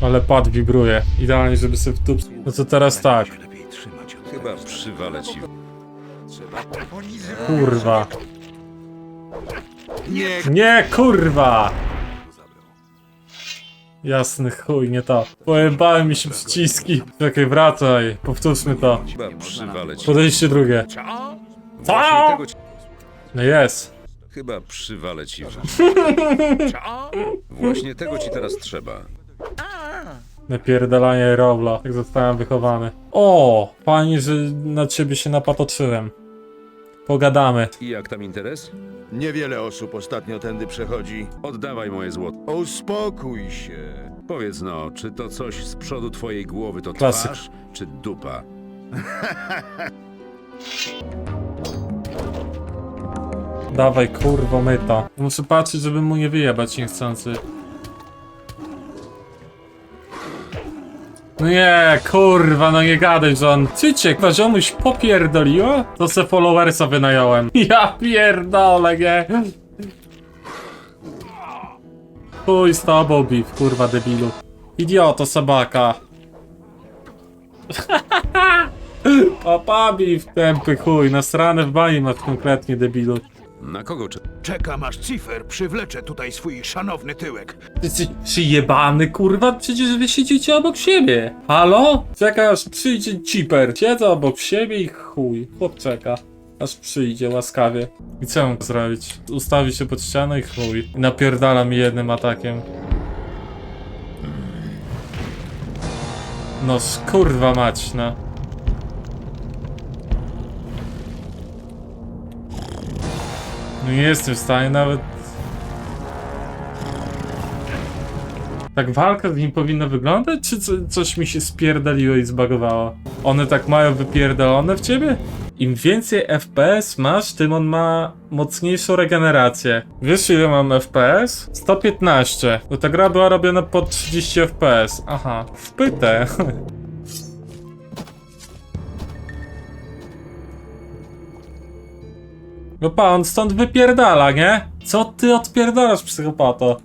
Ale pad wibruje. Idealnie, żeby sobie w tup... No to teraz tak. Chyba przywalę ci. Kurwa. Nie, kurwa! Jasny chuj, nie to. Pojebały mi się przyciski. Czekaj, wracaj. Powtórzmy to. Chyba przywalę ci. Podejście drugie. Ci... No jest. Chyba przywalę ci. Właśnie tego ci teraz trzeba. Napierdalanie Rowla. Tak zostałem wychowany. O! Fajnie, że na ciebie się napatoczyłem. Pogadamy. I jak tam interes? Niewiele osób ostatnio tędy przechodzi. Oddawaj moje złoto. Uspokój się. Powiedz no, czy to coś z przodu twojej głowy to Klasyk. twarz, czy dupa? Dawaj, kurwo, myta. Muszę patrzeć, żeby mu nie wyjebać niechcący. No nie, kurwa, no nie gadaj, że on... Cycie, chyba ziomuś popierdoliło? To se followersa wynająłem. Ja pierdolę, nie? Chuj z tobą, beef, kurwa, debilu. Idioto, sabaka. Papa, beef, tępy chuj, nasrane w bani masz konkretnie, debilu. Na kogo czy... Czekam aż Cifer przywlecze tutaj swój szanowny tyłek. Ty jesteś przyjebany, kurwa? Przecież wy siedzicie obok siebie. Halo? Czekaj aż przyjdzie ciper. Siedzę obok siebie i chuj. Chłop czeka. Aż przyjdzie łaskawie. I co mam zrobić? Ustawi się pod ścianę i chuj. I napierdala mi jednym atakiem. No kurwa mać, no. Nie jestem w stanie nawet Tak walka z nim powinna wyglądać, czy co, coś mi się spierdaliło i zbagowało? One tak mają wypierdolone w ciebie? Im więcej FPS masz, tym on ma mocniejszą regenerację. Wiesz ile mam FPS? 115. Bo ta gra była robiona pod 30 FPS. Aha, wpytę. No pa, on stąd wypierdala, nie? Co ty odpierdalasz, psychopato?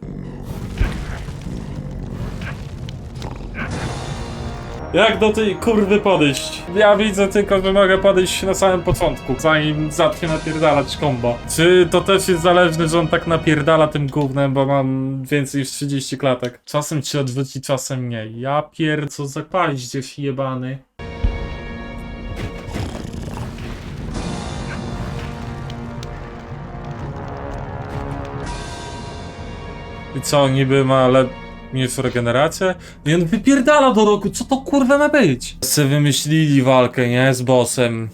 Jak do tej kurwy podejść? Ja widzę tylko, że mogę podejść na samym początku, zanim zacznie napierdalać kombo. Czy to też jest zależne, że on tak napierdala tym gównem, bo mam więcej niż 30 klatek? Czasem ci odwróci, czasem nie. Ja pier... co za paździerz jebany. I co, niby ma ale mniejszą regenerację? I on wypierdala do roku, co to kurwa ma być? Se wymyślili walkę, nie? Z bossem.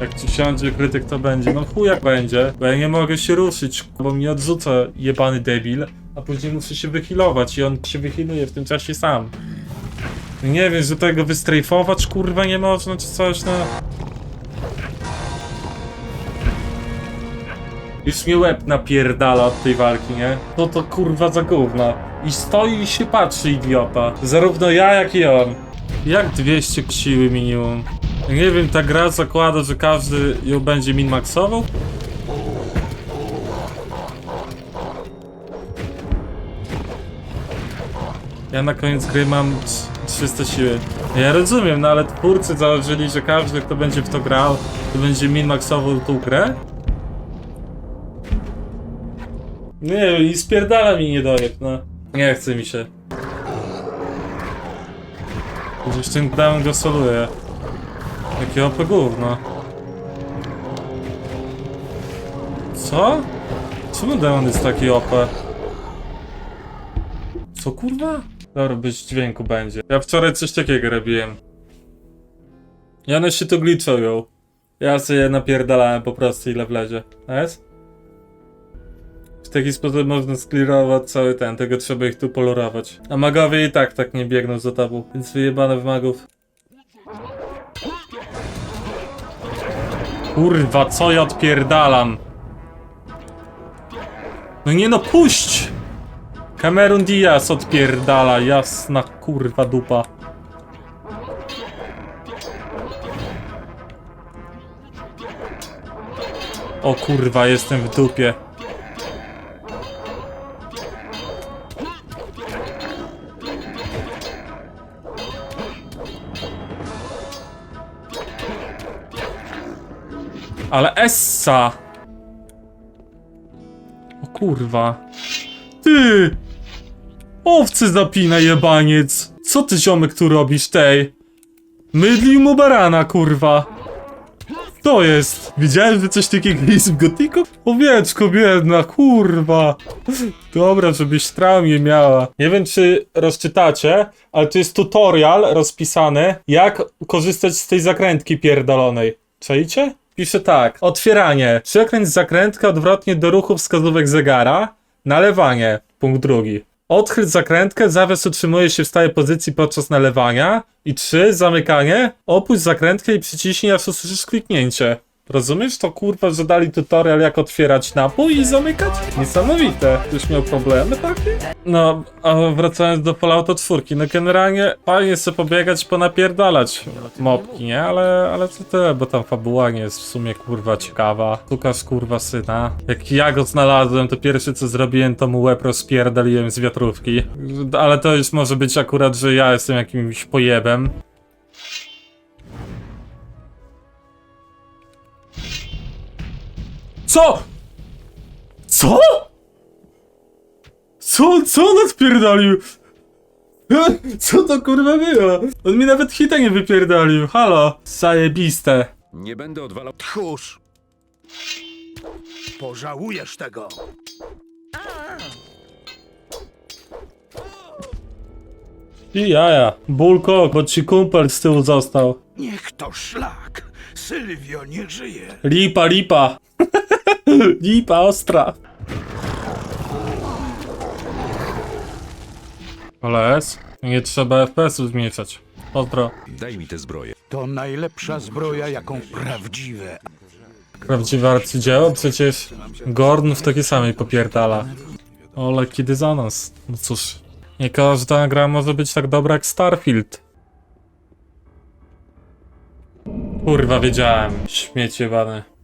Jak ci siądzie krytyk, to będzie. No chuj jak będzie, bo ja nie mogę się ruszyć, bo mnie odrzuca jebany debil, a później muszę się wyhealować i on się wyhealuje w tym czasie sam. Nie wiem, że tego wystrajfować kurwa nie można, czy coś, no. Już mnie łeb napierdala od tej walki, nie? No to kurwa za gówno. I stoi i się patrzy, idiota. Zarówno ja, jak i on. Jak 200 siły minimum? Nie wiem, ta gra zakłada, że każdy ją będzie min-maxował? Ja na koniec gry mam trz- 300 siły. Ja rozumiem, no ale twórcy założyli, że każdy, kto będzie w to grał, to będzie min-maxował tą grę? Nie i spierdala mi niedojeb, no. Nie chce mi się. Gdzieś ten down go soluje. Jakie OP gówno. Co? Czemu demon jest taki OP? Co kurwa? Dobra, bez dźwięku będzie. Ja wczoraj coś takiego robiłem. I one się to glitchują. Ja sobie napierdalałem po prostu ile wlezie. Jest? W taki sposób można sklirować cały ten, tego trzeba ich tu polorować. A magowie i tak tak nie biegną za tobą, więc wyjebane w magów. Kurwa, co ja odpierdalam? No nie no, puść! Cameron Diaz odpierdala, jasna kurwa dupa. O kurwa, jestem w dupie. Ale Essa! O kurwa. Ty! Owcy zapina jebaniec! Co ty ziomek tu robisz tej? Mydlił mu barana, kurwa. To jest. Widziałem, że coś takiego jest w gotiku? Owieczko biedna, kurwa. Dobra, żebyś traumie miała. Nie wiem, czy rozczytacie, ale to jest tutorial rozpisany, jak korzystać z tej zakrętki pierdolonej. Czajcie? Pisze tak. Otwieranie. Przekręć zakrętkę odwrotnie do ruchu wskazówek zegara. Nalewanie. Punkt drugi. Odchyl zakrętkę, zawias utrzymuje się w stałej pozycji podczas nalewania. I trzy, zamykanie. Opuść zakrętkę i przyciśnij, aż usłyszysz kliknięcie. Rozumiesz to kurwa, że dali tutorial jak otwierać napój i zamykać? Niesamowite. Już miał problemy takie? No, a wracając do Fallouta 4, no generalnie fajnie sobie pobiegać, ponapierdalać mopki, nie? Ale, ale to tyle, bo tam fabuła nie jest w sumie kurwa ciekawa. Szukasz kurwa syna. Jak ja go znalazłem, to pierwsze co zrobiłem, to mu łeb rozpierdaliłem z wiatrówki. Ale to już może być akurat, że ja jestem jakimś pojebem. Co? Co? Co, co on odpierdolił? Co to kurwa było? On mi nawet hita nie wypierdolił, halo. Zajebiste. Nie będę odwalał... Tchórz! Pożałujesz tego! I jaja. Bulko, bo ci kumpel z tyłu został. Niech to szlak! Sylwio nie żyje! Lipa, lipa. lipa ostra. Ale? Nie trzeba FPS-ów zmniejszać. Pozdro. Daj mi tę zbroję. To najlepsza zbroja, jaką prawdziwe. Prawdziwe arcydzieło? Przecież Gordon w takiej samej popierdala. O, lekki dysonans. No cóż, nie każda gra może być tak dobra jak Starfield. Kurwa, wiedziałem. Śmiecie jebane.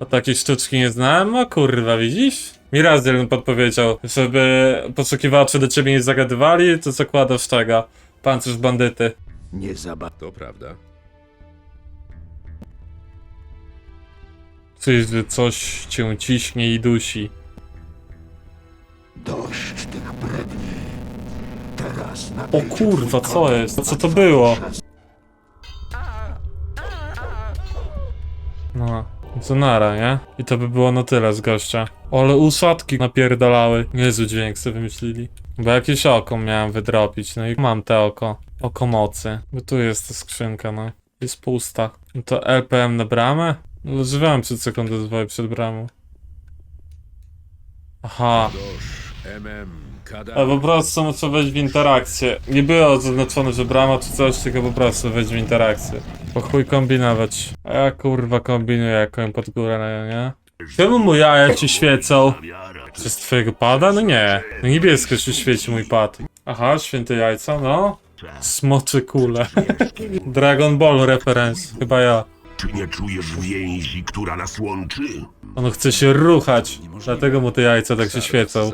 A takiej sztuczki nie znałem? O kurwa, widzisz? Mi raz jeden podpowiedział, żeby poszukiwacze do ciebie nie zagadywali, to zakładasz tego. Pancerz bandyty. Nie zaba... To prawda. Coś, że coś cię ciśnie i dusi. Dość tych bredni. Teraz na O kurwa, co jest? Co to było? Co nara, nie? I to by było na tyle z gościa. Ale uszatki napierdalały. Niezły dźwięk sobie wymyślili. Bo jakieś oko miałem wydropić, no i mam te oko. Oko mocy. Bo tu jest ta skrzynka, no. Jest pusta. No to LPM na bramę? No, Używałem przed sekundę zwoju przed bramą. Aha. A po prostu muszę wejść w interakcję. Nie było zaznaczone, że brama czy coś, tylko po prostu wejść w interakcję. Po chuj kombinować. A ja kurwa kombinuję jaką pod górę, no nie? Czemu mu jaja ci świecą? Przez twojego pada? No nie. No niebiesko się świeci mój pad. Aha, święte jajca, no. Smoczy kule. Dragon Ball referenc. Chyba ja. Czy nie czujesz więzi, która nas łączy? On chce się ruchać. Dlatego mu te jajca tak się świecą.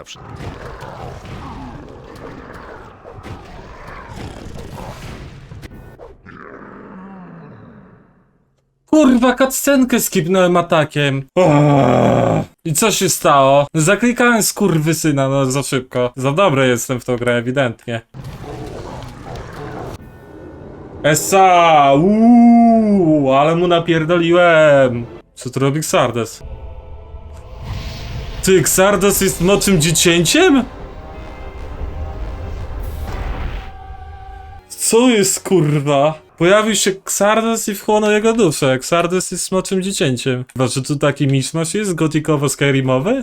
Kurwa, cutscenkę skipnąłem atakiem. Oooo. I co się stało? Zaklikałem skurwysyna, no za szybko. Za dobry jestem w tą grę, ewidentnie. Essa! Uuu, ale mu napierdoliłem. Co tu robi Xardes? Ty, Xardes jest moczym dziecięciem? Co jest kurwa? Pojawił się Xardes i wchłonął jego duszę. Xardes jest smoczym dziecięciem. Chyba, że tu taki miszmasz jest, gotikowo-skyrimowy?